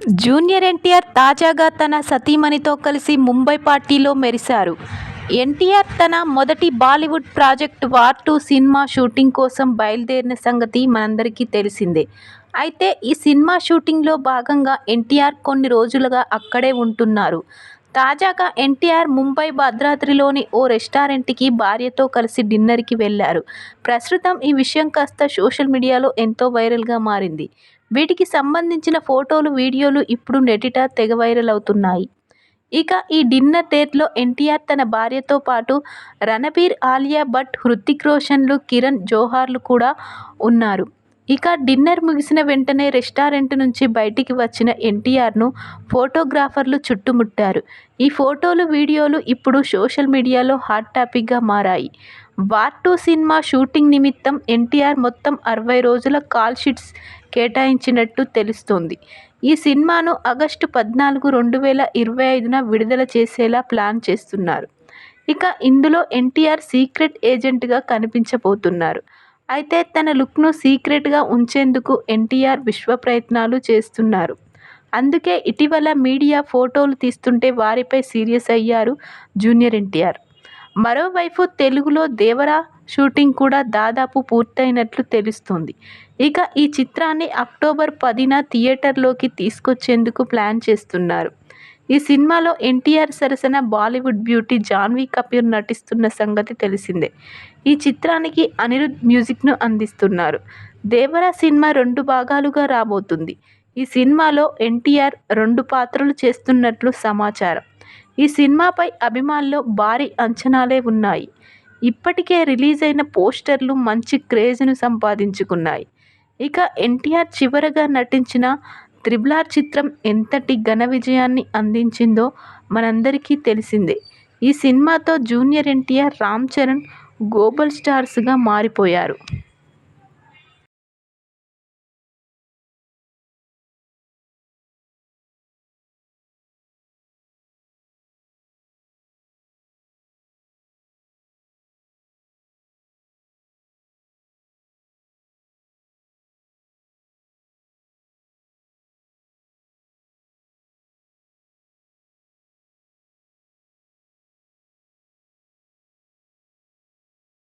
Junior NTR తాజాగా తన సతీమణితో కలిసి ముంబై పార్టీలో మెరిశారు. ఎన్టీఆర్ తన మొదటి Bollywood project war two cinema shooting కోసం బయలుదేరిన సంగతి మనందరికీ తెలిసిందే. అయితే ఈ సినిమా షూటింగ్లో భాగంగా ఎన్టీఆర్ కొన్ని రోజులుగా అక్కడే ఉంటున్నారు. తాజాగా ఎన్టీఆర్ ముంబై భద్రాద్రిలోని ఓ రెస్టారెంట్కి భార్యతో కలిసి డిన్నర్కి వెళ్ళారు ప్రస్తుతం ఈ విషయం కాస్త సోషల్ మీడియాలో ఎంతో వైరల్గా మారింది. వీటికి సంబంధించిన ఫోటోలు వీడియోలు ఇప్పుడు నెటిట తెగ వైరల్ అవుతున్నాయి. ఇక ఈ డిన్నర్ డేట్లో ఎన్టీఆర్ తన భార్యతో పాటు రణబీర్ ఆలియా భట్ హృతిక్ రోషన్లు కిరణ్ జోహార్లు కూడా ఉన్నారు. ఇక డిన్నర్ ముగిసిన వెంటనే రెస్టారెంట్ నుంచి బయటికి వచ్చిన ఎన్టీఆర్ను ఫోటోగ్రాఫర్లు చుట్టుముట్టారు. ఈ ఫోటోలు వీడియోలు ఇప్పుడు సోషల్ మీడియాలో హాట్ టాపిక్గా మారాయి. వార్ టూ సినిమా షూటింగ్ నిమిత్తం ఎన్టీఆర్ మొత్తం అరవై రోజుల కాల్ షీట్స్ కేటాయించినట్టు తెలుస్తోంది. ఈ సినిమాను ఆగస్టు పద్నాలుగు రెండు వేల ఇరవై ఐదున విడుదల చేసేలా ప్లాన్ చేస్తున్నారు. ఇక ఇందులో ఎన్టీఆర్ సీక్రెట్ ఏజెంట్గా కనిపించబోతున్నారు. అయితే తన లుక్ను సీక్రెట్గా ఉంచేందుకు ఎన్టీఆర్ విశ్వ ప్రయత్నాలు చేస్తున్నారు. అందుకే ఇటీవల మీడియా ఫోటోలు తీస్తుంటే వారిపై సీరియస్ అయ్యారు జూనియర్ ఎన్టీఆర్. మరోవైపు తెలుగులో దేవరా షూటింగ్ కూడా దాదాపు పూర్తయినట్లు తెలుస్తోంది. ఇక ఈ చిత్రాన్ని అక్టోబర్ పదిన థియేటర్లోకి తీసుకొచ్చేందుకు ప్లాన్ చేస్తున్నారు. ఈ సినిమాలో ఎన్టీఆర్ సరసన బాలీవుడ్ బ్యూటీ జాన్వీ కపూర్ నటిస్తున్న సంగతి తెలిసిందే. ఈ చిత్రానికి అనిరుద్ మ్యూజిక్ను అందిస్తున్నారు. దేవరా సినిమా రెండు భాగాలుగా రాబోతుంది. ఈ సినిమాలో ఎన్టీఆర్ రెండు పాత్రలు చేస్తున్నట్లు సమాచారం. ఈ సినిమాపై అభిమానుల్లో భారీ అంచనాలే ఉన్నాయి. ఇప్పటికే రిలీజ్ అయిన పోస్టర్లు మంచి క్రేజ్ను సంపాదించుకున్నాయి. ఇక ఎన్టీఆర్ చివరగా నటించిన త్రిబుల్ ఆర్ చిత్రం ఎంతటి ఘన విజయాన్ని అందించిందో మనందరికీ తెలిసిందే. ఈ సినిమాతో జూనియర్ ఎన్టీఆర్ రామ్ చరణ్ గ్లోబల్ స్టార్స్గా మారిపోయారు.